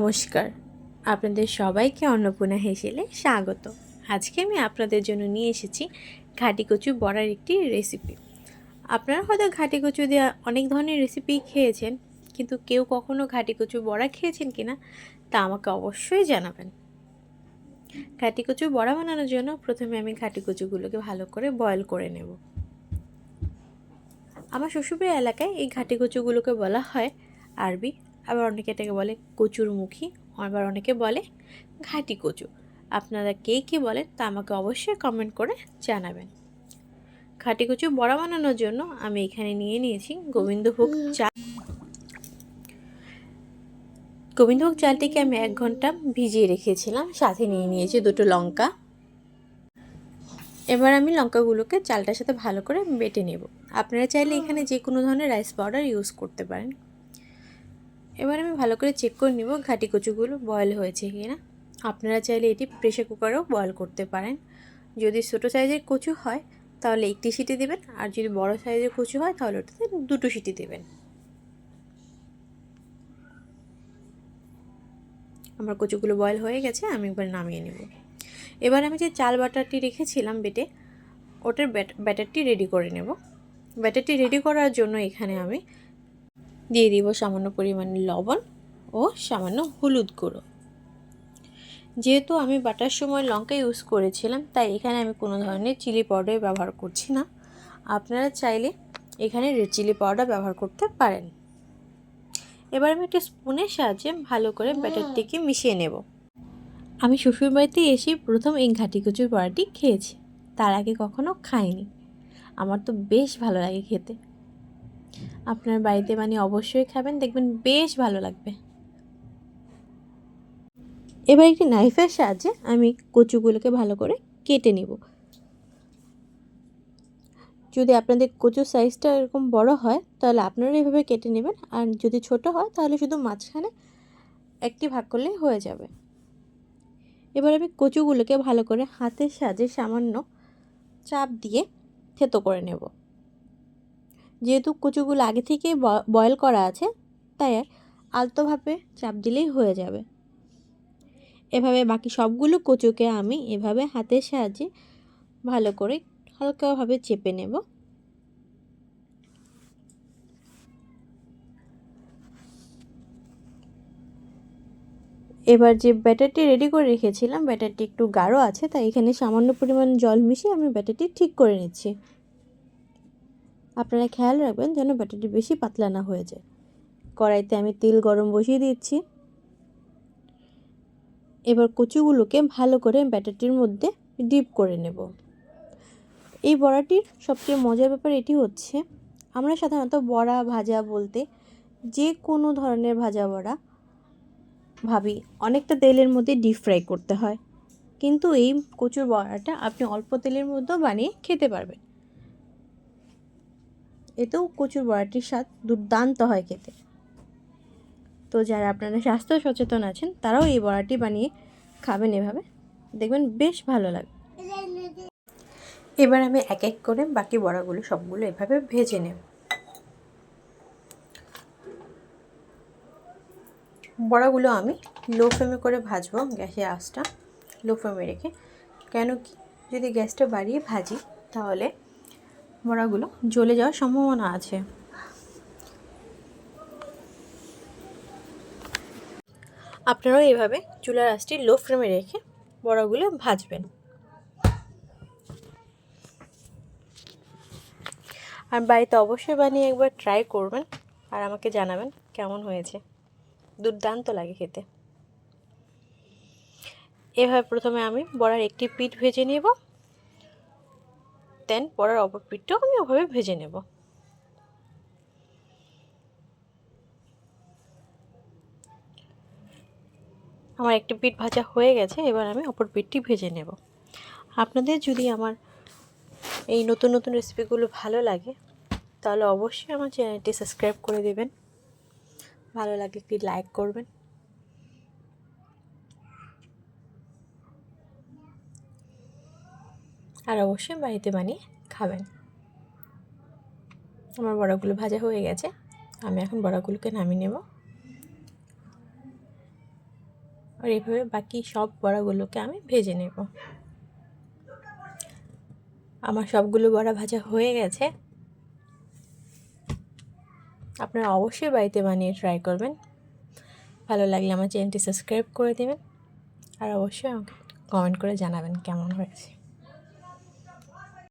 নমস্কার। আপনাদের সবাইকে অন্নপূর্ণা হেসেলে স্বাগত। আজকে আমি আপনাদের জন্য নিয়ে এসেছি ঘাটি কচু বড়ার একটি রেসিপি আপনারা হয়তো ঘাটি কচু দিয়ে অনেক ধরনের রেসিপি খেয়েছেন, কিন্তু কেউ কখনো ঘাটি কচু বড়া খেয়েছেন কিনা তা আমাকে অবশ্যই জানাবেন। ঘাটি কচু বড়া বানানোর জন্য প্রথমে আমি ঘাটি কচুগুলোকে ভালো করে বয়েল করে নেব। আমার শ্বশুরবাড়ির এলাকায় এই ঘাটি কচুগুলোকে বলা হয় আরবি। আবার অনেকে এটাকে বলে কচুর মুখী আবার অনেকে বলে ঘাটি কচু। আপনারা কে কী বলেন তা আমাকে অবশ্যই কমেন্ট করে জানাবেন। ঘাটি কচু বড়া বানানোর জন্য আমি এখানে নিয়ে নিয়েছি গোবিন্দভোগ চাল। গোবিন্দভোগ চালটিকে আমি এক ঘণ্টা ভিজিয়ে রেখেছিলাম, সাথে নিয়ে নিয়েছি দুটো লঙ্কা। এবার আমি লঙ্কাগুলোকে চালটার সাথে ভালো করে বেটে নেব। আপনারা চাইলে এখানে যে কোনো ধরনের রাইস পাউডার ইউজ করতে পারেন। এবার আমি ভালো করে চেক করে নিব ঘাটি কচুগুলো বয়েল হয়েছে কি না আপনারা চাইলে এটি প্রেশার কুকারেও বয়েল করতে পারেন। যদি ছোটো সাইজের কচু হয়, তাহলে একটি সিটি দেবেন, আর যদি বড় সাইজের কচু হয়, তাহলে ওটাতে দুটো সিটি দেবেন। আমার কচুগুলো বয়েল হয়ে গেছে, আমি একবার নামিয়ে নেব। এবার আমি যে চাল বাটারটি রেখেছিলাম বেটে, ওটার ব্যাটারটি রেডি করে নেব। ব্যাটারটি রেডি করার জন্য এখানে আমি দিয়ে দিব সামান্য পরিমাণে লবণ ও সামান্য হলুদ গুঁড়ো। যেহেতু আমি বাটার সময় লঙ্কা ইউজ করেছিলাম, তাই এখানে আমি কোনো ধরনের চিলি পাউডার ব্যবহার করছি না। আপনারা চাইলে এখানে রেড চিলি পাউডার ব্যবহার করতে পারেন। এবার আমি একটা স্পুনের সাহায্যে ভালো করে ব্যাটারটিকে মিশিয়ে নেব। আমি শ্বশুরবাড়িতে এসে প্রথম এই ঘাটি কচুর বড়াটি খেয়েছি, তার আগে কখনো খাইনি। আমার তো বেশ ভালো লাগে খেতে। আপনার বাড়িতে মানে অবশ্যই খাবেন, দেখবেন বেশ ভালো লাগবে। এবার একটি নাইফের সাহায্যে আমি কচুগুলোকে ভালো করে কেটে নিব। যদি আপনাদের কচুর সাইজটা এরকম বড় হয়, তাহলে আপনারা এভাবে কেটে নেবেন, আর যদি ছোট হয়, তাহলে শুধু মাঝখানে একটি ভাগ করলেই হয়ে যাবে। এবার আমি কচুগুলোকে ভালো করে হাতের সাহায্যে সামান্য চাপ দিয়ে থেতো করে নেব। যেহেতু কুচুগুলো আগে থেকেই বয়েল করা আছে, তাই আলতোভাবে চাপ দিলেই হয়ে যাবে। এভাবে বাকি সবগুলো কচুকে আমি এভাবে হাতের সাহায্যে ভালো করে হালকাভাবে চেপে নেব। এবার যে ব্যাটারটি রেডি করে রেখেছিলাম, ব্যাটারটি একটু গাঢ় আছে, তাই এখানে সামান্য পরিমাণ জল মিশিয়ে আমি ব্যাটারটি ঠিক করে নিচ্ছি। আপনারা খেয়াল রাখবেন যেন ব্যাটারটি বেশি পাতলা না হয়ে যায়। কড়াইতে আমি তেল গরম বসিয়ে দিচ্ছি। এবার কচুগুলোকে ভালো করে ব্যাটারটির মধ্যে ডিপ করে নেব। এই বড়াটির সবচেয়ে মজার ব্যাপার এটি হচ্ছে, আমরা সাধারণত বড়া, ভাজা বলতে যে কোনো ধরনের ভাজা বড়া ভাবি, অনেকটা তেলের মধ্যে ডিপ ফ্রাই করতে হয়। কিন্তু এই কচুর বড়াটা আপনি অল্প তেলের মধ্যেও বানিয়ে খেতে পারবেন। এতেও কচুর বড়াটির স্বাদ দুর্দান্ত হয় খেতে। তো যারা আপনারা স্বাস্থ্য সচেতন আছেন, তারাও এই বড়াটি বানিয়ে খাবেন এভাবে। দেখবেন বেশ ভালো লাগে। এবার আমি এক এক করে বাকি বড়াগুলো সবগুলো এভাবে ভেজে নেব। বড়াগুলো আমি লো ফ্লেমে করে ভাজবো গ্যাসের আঁচটা লো ফ্লেমে রেখে। কেন কি যদি গ্যাসটা বাড়িয়ে ভাজি, তাহলে বড়াগুলো জ্বলে যাওয়ার সম্ভাবনা আছে। আপনারাও এভাবে চুলার আঁচটি লো ফ্লেমে রেখে বড়াগুলো ভাজবেন। আর বাড়িতে অবশ্যই বানিয়ে একবার ট্রাই করবেন আর আমাকে জানাবেন কেমন হয়েছে। দুর্দান্ত লাগে খেতে। এভাবে প্রথমে আমি বড়ার একটি পিঠ ভেজে নেব। দেন, পরের অপর পিঠটাও আমি ওভাবে ভেজে নেব। আমার একটি পিঠ ভাজা হয়ে গেছে, এবার আমি অপর পিঠটি ভেজে নেব। আপনাদের যদি আমার এই নতুন নতুন রেসিপিগুলো ভালো লাগে, তাহলে অবশ্যই আমার চ্যানেলটি সাবস্ক্রাইব করে দেবেন। ভালো লাগলে একটি লাইক করবেন। আর অবশ্যই বাড়িতে বানিয়ে খাবেন। আমার বড়াগুলো ভাজা হয়ে গেছে। আমি এখন বড়াগুলোকে নামিয়ে নেব। আর এভাবে বাকি সব বড়াগুলোকে আমি ভেজে নেব। আমার সবগুলো বড়া ভাজা হয়ে গেছে। আপনারা অবশ্যই বাড়িতে বানিয়ে ট্রাই করবেন। ভালো লাগলে আমার চ্যানেলটি সাবস্ক্রাইব করে দেবেন। আর অবশ্যই আমাকে কমেন্ট করে জানাবেন কেমন হয়েছে।